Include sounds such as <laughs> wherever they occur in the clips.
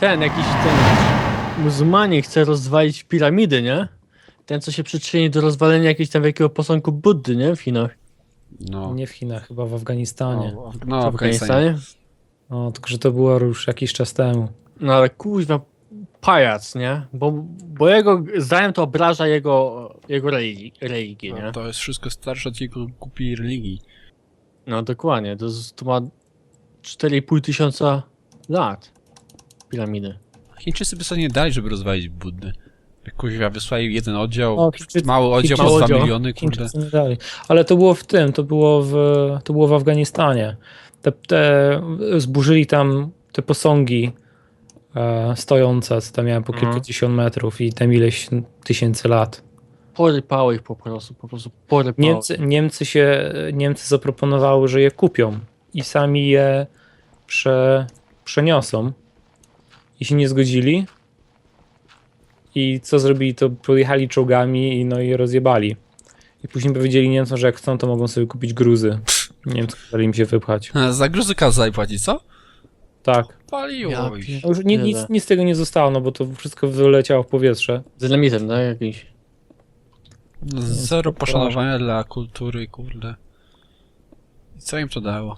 ten, jakiś ten muzułmanin chce rozwalić piramidy, nie? Ten, co się przyczyni do rozwalenia jakiegoś tam wielkiego posągu Buddy, nie? W Chinach. No, Nie w Chinach, chyba w Afganistanie. no, W no w Afganistanie. Afganistanie? No, tylko że to było już jakiś czas temu. No ale kuźwa, pajac, nie? Bo, bo jego zdaniem to obraża jego, jego religi- religię, nie? No, to jest wszystko starsze od jego głupiej religii. No dokładnie, to, z- to ma 4,5 tysiąca lat. Piramidy. Chińczycy by sobie nie dali, żeby rozwalić Buddy. Jak kuźwa wysłali jeden oddział, O, Chińczycy- mały oddział po 2 oddział. miliony, kurde. Chińczycy nie dali. Ale to było w tym, to było w, to było w Afganistanie. Te, te, zburzyli tam te posągi e, stojące, co tam miały po Mhm. kilkadziesiąt metrów i tam ileś tysięcy lat. Porypało ich po prostu, po prostu porypało. Niemcy, Niemcy się, Niemcy zaproponowały, że je kupią i sami je prze, przeniosą i się nie zgodzili. I co zrobili, to pojechali czołgami i no i je rozjebali. I później powiedzieli Niemcom, że jak chcą, to mogą sobie kupić gruzy. Niemcy kazali im się wypchać. A, Za gruzy kazali płacić, co? Tak. Paliło Ja ich. Już nic, nic, z tego nie zostało, no bo to wszystko wyleciało w powietrze. Z dynamitem, tak? Jakiś. Zero poszanowania dla kultury, kurde. I co im to dało?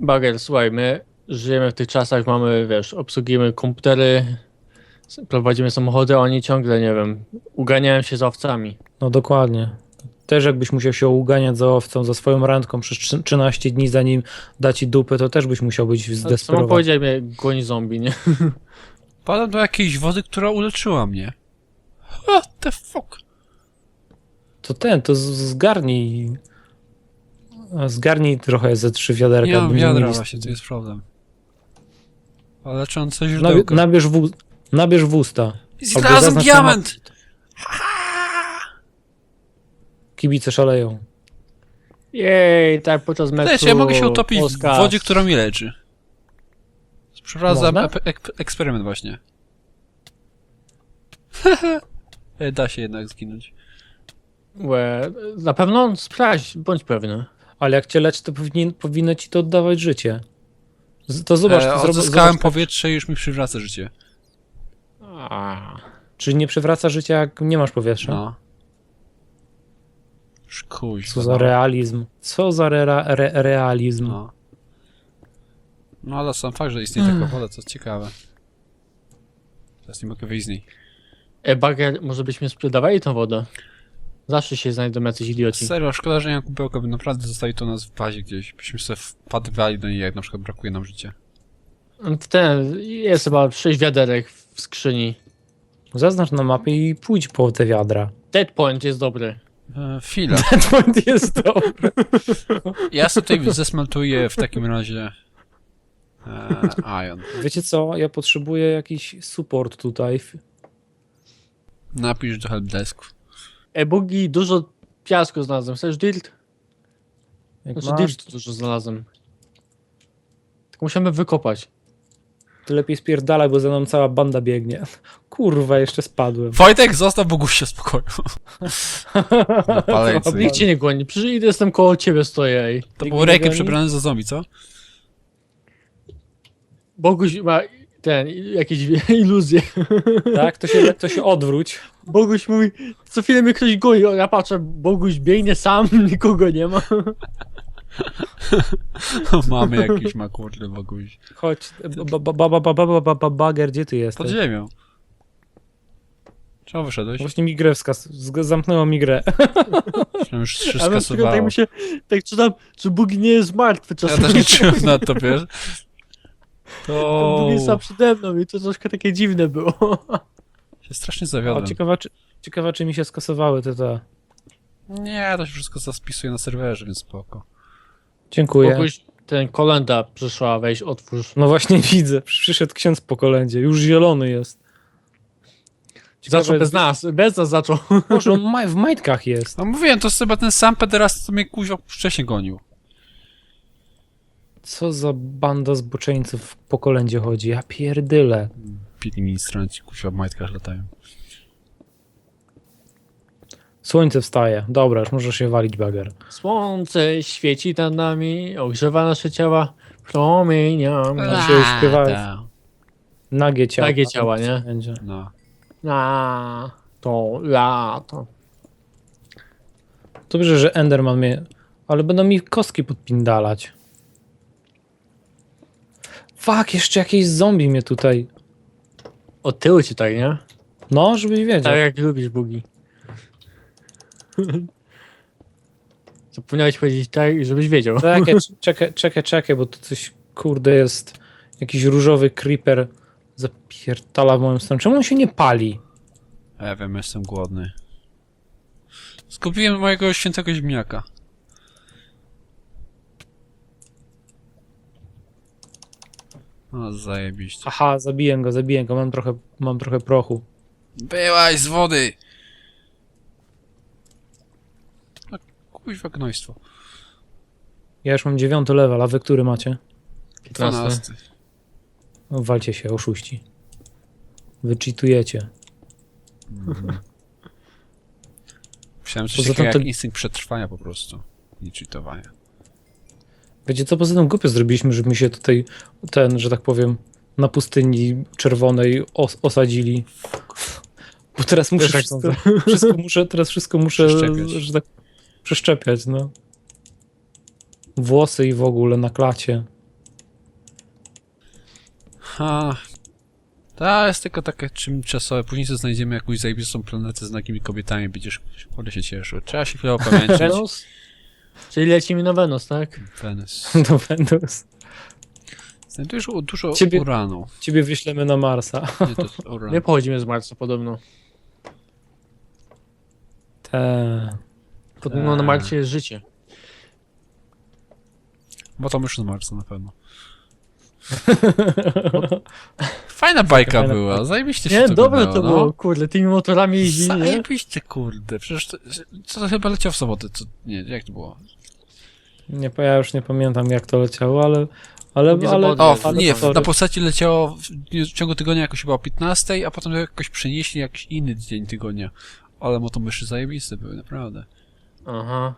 Bager, słuchaj, my żyjemy w tych czasach, mamy, wiesz, obsługujemy komputery, prowadzimy samochody, a oni ciągle, nie wiem, uganiają się za owcami. No dokładnie. Też jakbyś musiał się uganiać za owcą, za swoją randką przez trzy- 13 dni, zanim da ci dupę, to też byś musiał być Samo zdesperowany. powiedział mnie, goni zombie, nie? <laughs> Padłem do jakiejś wody, która uleczyła mnie. What the fuck? To ten, to z- zgarnij. Zgarnij trochę ze trzy wiaderka. Nie mam wiadra mieli- właśnie, to jest problem. Leczące Nabie, źródełko. nabierz, w, nabierz w usta. Albo Znalazłem zaznacz diament! Kibice szaleją. Jej, tak podczas meczu Wiesz, ja mogę się utopić w wodzie, która mnie leczy. Przeprowadzam Można? ep- ek- eksperyment właśnie. E, <laughs> da się jednak zginąć. Łe, na pewno sprawdź, bądź pewny. Ale jak cię leczy, to powinien, powinno ci to oddawać życie. To zobacz, e, zro- odzyskałem zobacz powietrze i już mi przywraca życie. A, czy nie przywraca życia, jak nie masz powietrza? No. Szkuź. Co za realizm. Co za re, re, realizm. No. No ale sam fakt, że istnieje taka woda, to ciekawe. Teraz nie mogę wyjść z niej. e, Bager, może byśmy sprzedawali tą wodę? Zawsze się znajdą jacyś idioci. Serio, szkoda, że nie mam kubełka, by naprawdę zostali to nas w bazie gdzieś. Byśmy sobie wpadywali do niej, jak na przykład brakuje nam życia. W Ten, jest chyba sześć wiaderek w skrzyni. Zaznacz na mapie i pójdź po te wiadra. Dead point jest dobry. E, chwila. Ten <laughs> point jest dobry. Ja sobie tutaj zesmeltuję w takim razie e, ion. Wiecie co? Ja potrzebuję jakiś support tutaj. Napisz do helpdesku. E, Bugi, dużo piasku znalazłem. Chcesz dirt? Jak Znaczy masz, dirt dużo znalazłem. Tylko musimy wykopać. to lepiej spierdalaj, bo za mną cała banda biegnie. Kurwa, jeszcze spadłem. Wojtek, zostaw Bogusia w spokoju. <laughs> Paleńcy. Nikt cię nie goni. Przecież jestem koło ciebie, stoję. Ej. To Nikt był mnie nie rekę goni. przebrany za zombie, co? Boguś ma ten, jakieś <laughs> iluzje. Tak, to się, to się odwróć. Boguś mówi, co chwilę mnie ktoś goni, ja patrzę, Boguś biegnie sam, <laughs> nikogo nie ma. <laughs> Mamy jakiś ma Boguś. Chodź, bager, gdzie ty jesteś? Pod ziemią. Czemu wyszedłeś? Właśnie mi grę zamknęło mi grę. już trzy skasowało. Tak, mi się, tak czytam, czy Bóg nie jest martwy czasem. Ja też liczyłem na to, wiesz? To sam przede mną i to troszkę takie dziwne było. się strasznie O, zawiodłem. ciekawa, czy, ciekawa, czy mi się skasowały te te. Nie, to się wszystko zaspisuje na serwerze, więc spoko. Dziękuję. Boguś, ten kolenda przyszła, weź, otwórz. No właśnie <laughs> widzę. Przyszedł ksiądz po kolędzie. Już zielony jest. Zaczął bez nas, bez nas zaczął. Boże, on ma, w majtkach jest. No mówiłem, to jest chyba ten sam pederast, co mnie kuźwa wcześniej gonił. Co za banda zboczeńców po kolędzie chodzi? Ja pierdyle. Pili ministranci kuźwa w majtkach latają. Słońce wstaje. Dobra, już możesz się walić, bager. Słońce świeci nad nami, ogrzewa nasze ciała. Promieniami. A się już. Nagie ciała. Nagie ciała, nie? Będzie. No. Na to lato. Dobrze, że Enderman mnie... Ale będą mi kostki podpindalać. Fuck, jeszcze jakieś zombie mnie tutaj... Od tyłu ci tak, nie? No, żebyś wiedział. Tak jak lubisz bugi. <laughs> Zapomniałeś powiedzieć tak, żebyś wiedział. Czekaj, <laughs> czekaj, czekaj, czekaj, bo tu coś, kurde, jest jakiś różowy creeper zapierdala w moją stronę. Czemu on się nie pali? Ja wiem, jestem głodny. Skupiłem mojego świętego ziemniaka. O, zajebiście. Aha, zabiję go, zabiję go, mam trochę, mam trochę prochu. Byłaś z wody! A kuźwa gnojstwo. Ja już mam dziewiąty level, a wy który macie? 12. No, walcie się, oszuści. Wy cheatujecie. Myślałem coś Poza tym jak to- instynkt przetrwania po prostu. Nie cheatowania. Wiecie co, poza tym głupio zrobiliśmy, żeby mi się tutaj ten, że tak powiem, na pustyni czerwonej os osadzili. Bo teraz muszę wszystko, <laughs> wszystko muszę, teraz wszystko muszę, Przeszczepiać. że tak przeszczepiać, no. Włosy i w ogóle na klacie. Ha. To jest tylko takie czym czasowe. Później sobie znajdziemy jakąś zajebistą planetę z nagimi kobietami. Będziesz kurde się cieszył. Trzeba się chwilę <laughs> opamiętać. Wenus? Czyli lecimy na Wenus, tak? Wenus. <laughs> Do Windows. Znajdujesz u- dużo Ciebie- uranu. Ciebie wyślemy na Marsa. Nie, to jest <laughs> uran. Nie pochodzimy z Marsa podobno. Te. Podobno na Marsie jest życie. Bo to już na Marsa na pewno. Fajna bajka Fajna była, zajebiście się Nie, to dobre to oglądało, było, kurde, tymi motorami jeździli, No. Zajebiście, kurde. Przecież to, co to chyba leciał w sobotę, co, nie, jak to było? Nie, ja już nie pamiętam jak to leciało, ale. Ale, Nie ale. O, ale nie, na postaci leciało w, w ciągu tygodnia jakoś chyba o 15, a potem jakoś przenieśli jakiś inny dzień tygodnia. Ale motomyszy zajebiste były, naprawdę. Aha.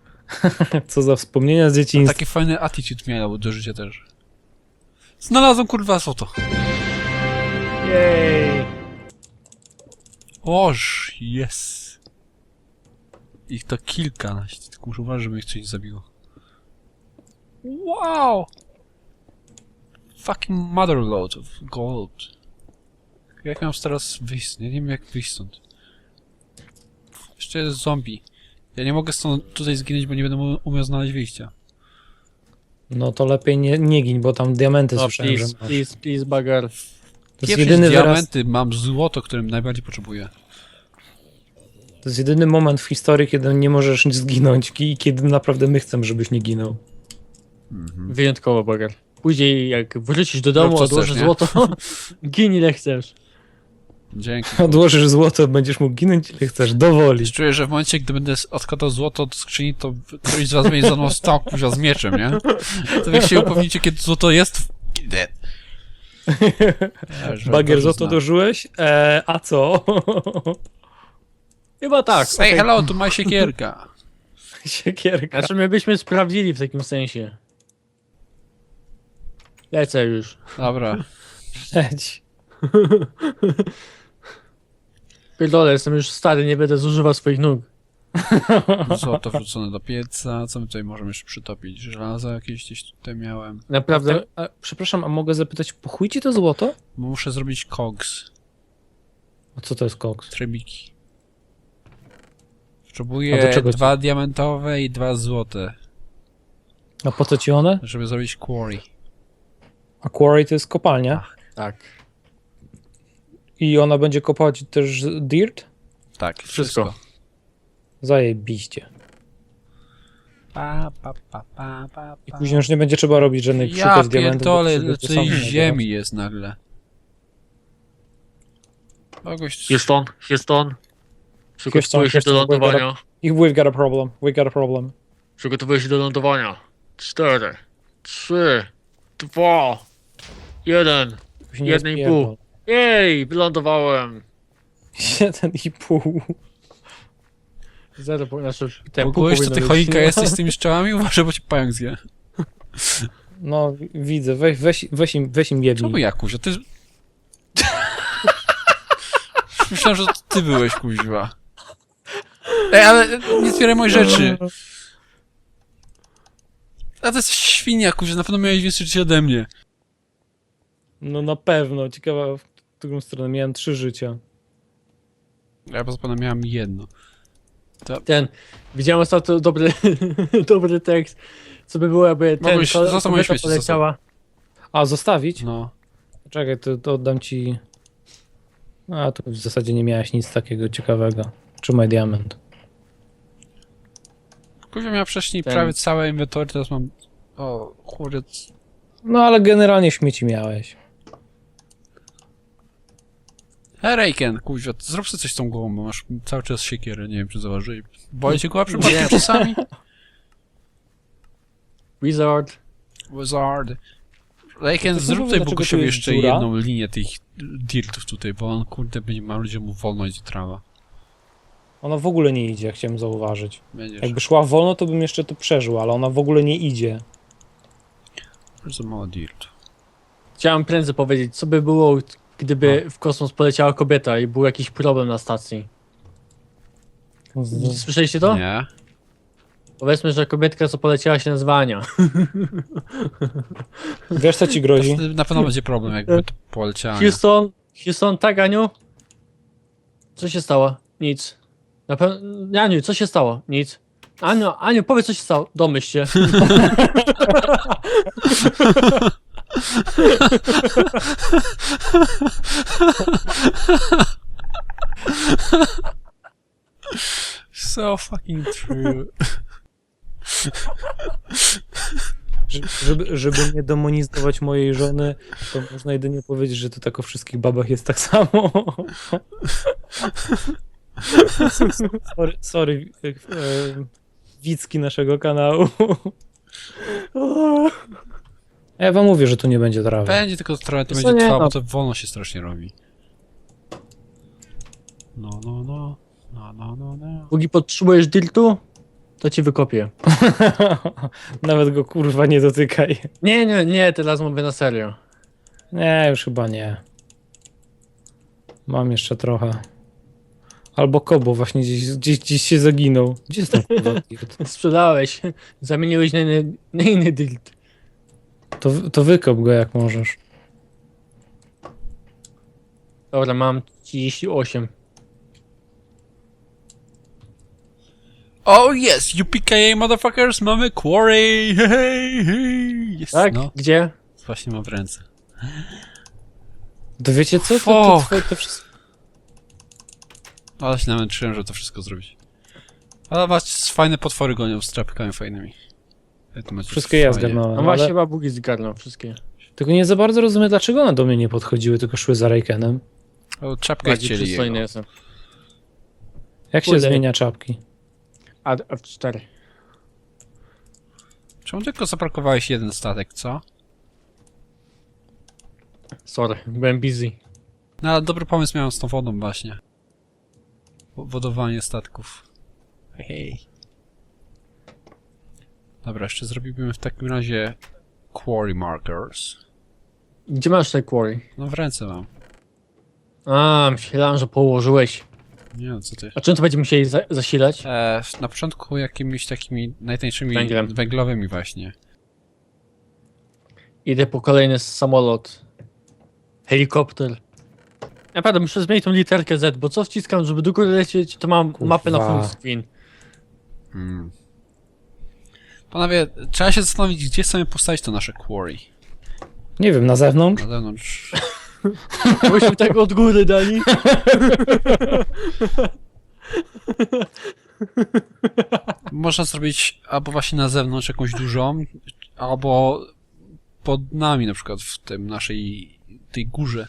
<laughs> Co za wspomnienia z dzieciństwa. Taki fajny attitude miał do życia też. Znalazłem kurwa złoto. Jej! Oż, jest. Ich to kilkanaście, tylko muszę uważać, żeby ich coś nie zabiło. Wow! Fucking motherload of gold. Jak mam teraz wyjść? Ja nie wiem jak wyjść stąd. Jeszcze jest zombie. Ja nie mogę stąd tutaj zginąć, bo nie będę umiał znaleźć wyjścia. No to lepiej nie, nie gin, bo tam diamenty No, słyszałem, że please, masz. please, please, bagar. To jest jedyny wyraz, diamenty, mam złoto, którym najbardziej potrzebuję. to jest jedyny moment w historii, kiedy nie możesz zginąć i kiedy naprawdę my chcemy, żebyś nie ginął. Wyjątkowo, bagar. Później, jak wrócisz do domu, co odłożysz chcesz, nie? złoto, <laughs> gin ile chcesz. Dzięki. Odłożysz złoto, będziesz mógł ginąć ile chcesz, dowoli. Czuję, że w momencie, gdy będę odkładał złoto do skrzyni, to któryś z was będzie za mną stał z mieczem, nie? To wy się upewnicie, kiedy złoto jest w... <laughs> Ja Bagier złoto dożyłeś? Eee, a co? <laughs> Chyba tak. Say okej. hello to my siekierka. <laughs> Siekierka. Znaczy, my byśmy sprawdzili w takim sensie. Lecę już. Dobra. Leć. Pierdolę, jestem już stary, nie będę zużywał swoich nóg. <laughs> Złoto wrzucone do pieca. Co my tutaj możemy jeszcze przytopić? Żelazo jakieś gdzieś tutaj miałem. Naprawdę, A, przepraszam, a mogę zapytać, po chuj ci to złoto? Muszę zrobić koks. A co to jest koks? Trebiki. A Potrzebuję czego ci- dwa diamentowe i dwa złote, A po co ci one? żeby zrobić quarry. A quarry to jest kopalnia. tak. I ona będzie kopać też dirt? Tak, Wszystko. Zajebiście. Pa, pa, pa, pa, pa, I później już nie będzie trzeba robić żadnych Ja szukać diamentów. bo pierdolę, to samo ziemi jest nagle. Kogoś... Houston, Houston. Houston, Przygotowuję się do Houston, lądowania. I we've got a problem, we got a problem. Przygotowuję się do lądowania. Cztery, trzy, dwa, jeden. Nie Jednej i rozpierdol. pół. Jej, wylądowałem. Jeden i pół. Zero, po- znaczy, ten pół Ogólnie, co powinno ty być, choinka <laughs> jesteś z tymi strzałami? Uważaj, bo ci pająk zje. No, widzę, weź, weź, weź im, weź im jebnij. Czemu ja, kuźwa? Ty... <laughs> Myślałem, że to ty byłeś, kuźwa. Ej, ale nie zbieraj moich rzeczy. A to jest świnia, kuźwa, na pewno miałeś więcej życia ode mnie. No na pewno, ciekawa którą stronę. Miałem trzy życia. Ja poza panem miałem jedno. Ten, widziałem ostatnio dobry, <laughs> dobry tekst, co by było, jakby ten, Mogłeś- ko- zostaw moje kometa śmieci, poleciała. A, zostawić? No. Czekaj, to, to oddam ci... A, tu w zasadzie nie miałeś nic takiego ciekawego. Trzymaj diament. Kuźwa miała wcześniej Ten- prawie całe inwentory, teraz mam... O, chłopiec. No, ale generalnie śmieci miałeś. Hej, Reiken, kuźwa, zrób sobie coś z tą głową, bo masz cały czas siekierę, nie wiem, czy zauważyli. Boli cię głowa przypadkiem czasami? <laughs> Wizard. Wizard. Reiken, To zrób tutaj Bogusiowi jeszcze dziura? jedną linię tych dirtów tutaj, bo on, kurde, będzie ma ludzie mu wolno idzie trawa. Ona w ogóle nie idzie, chciałem zauważyć. Będziesz. Jakby szła wolno, to bym jeszcze to przeżył, ale ona w ogóle nie idzie. Bardzo mało dirt. Chciałem prędzej powiedzieć, co by było, gdyby w kosmos poleciała kobieta i był jakiś problem na stacji. Słyszeliście to? Nie? Powiedzmy, że kobietka, co poleciała się nazywa Ania. <laughs> Wiesz, co ci grozi? Na pewno będzie problem, jakby to poleciała. Houston, Houston, tak Aniu? Co się stało? Nic. Na pewno, Aniu, co się stało? Nic. Aniu, Aniu, powiedz co się stało. Domyśl się. <laughs> So fucking true. Że- Żeby, żeby nie demonizować mojej żony, to można jedynie powiedzieć, że to tak o wszystkich babach jest tak samo. sorry, sorry e, e, Wicki naszego kanału. Ja wam mówię, że tu nie będzie trawy. Będzie tylko trochę to Co będzie nie, trwało, no. bo to wolno się strasznie robi. No, no, no. No, no, no, no. Póki potrzebujesz dirtu, to ci wykopię. <laughs> Nawet go kurwa nie dotykaj. Nie, nie, nie, teraz mówię na serio. Nie, już chyba nie. Mam jeszcze trochę. Albo Kobo właśnie gdzieś, gdzieś, gdzieś się zaginął. Gdzie jest ten kurwa <laughs> dirt? Sprzedałeś, zamieniłeś na inny, na inny dirt. To, to wykop go jak możesz. Dobra, mam 38. Oh yes, UPKA motherfuckers, mamy quarry! Hej, hej, Jest, Tak? no. Gdzie? Właśnie mam w ręce. To wiecie co? To, to, Fuck. to, to wszystko... Ale się namęczyłem, żeby to wszystko zrobić. Ale was fajne potwory gonią z trapkami fajnymi. Wszystkie ja zgarnąłem. No właśnie ale... chyba Bugi zgarnął wszystkie. Tylko nie za bardzo rozumiem, dlaczego one do mnie nie podchodziły, tylko szły za Raikenem. O, czapkę Bardziej chcieli przystojny jego. jestem. Jak się Kurde. zmienia czapki? A F4. Czemu tylko zaparkowałeś jeden statek, co? Sorry, byłem busy. No ale dobry pomysł miałem z tą wodą właśnie. Wo- Wodowanie statków. Hej. Dobra, jeszcze zrobimy w takim razie quarry markers. Gdzie masz te quarry? No w ręce mam. A, myślałem, że położyłeś. Nie no, co ty. A czym to będziemy musieli za zasilać? E, na początku jakimiś takimi najtańszymi Węglem. węglowymi właśnie. Idę po kolejny samolot. Helikopter. Naprawdę, muszę zmienić tą literkę Z, bo co wciskam, żeby do góry lecieć, to mam mapę na full screen. Hmm. Panowie, trzeba się zastanowić, gdzie chcemy postawić to nasze quarry. Nie wiem, na zewnątrz? Na zewnątrz. <laughs> Byśmy tak od góry dali. <laughs> Można zrobić albo właśnie na zewnątrz jakąś dużą, albo pod nami na przykład w tym naszej tej górze.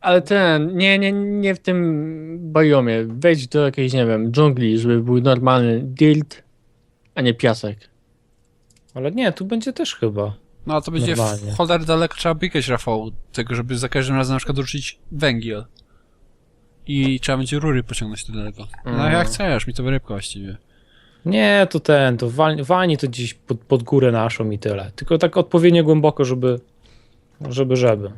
Ale ten, nie, nie, nie w tym biomie. Wejdź do jakiejś, nie wiem, dżungli, żeby był normalny dirt, a nie piasek. Ale nie, tu będzie też chyba. No a to będzie Normalnie. w choler daleko trzeba biegać, Rafał, tego, żeby za każdym razem na przykład dorzucić węgiel. I trzeba będzie rury pociągnąć do daleko. No Mhm. jak chcesz, mi to wyrybka właściwie. Nie, to ten, to wal, walni to gdzieś pod, pod górę naszą i tyle. Tylko tak odpowiednio głęboko, żeby, żeby, żeby.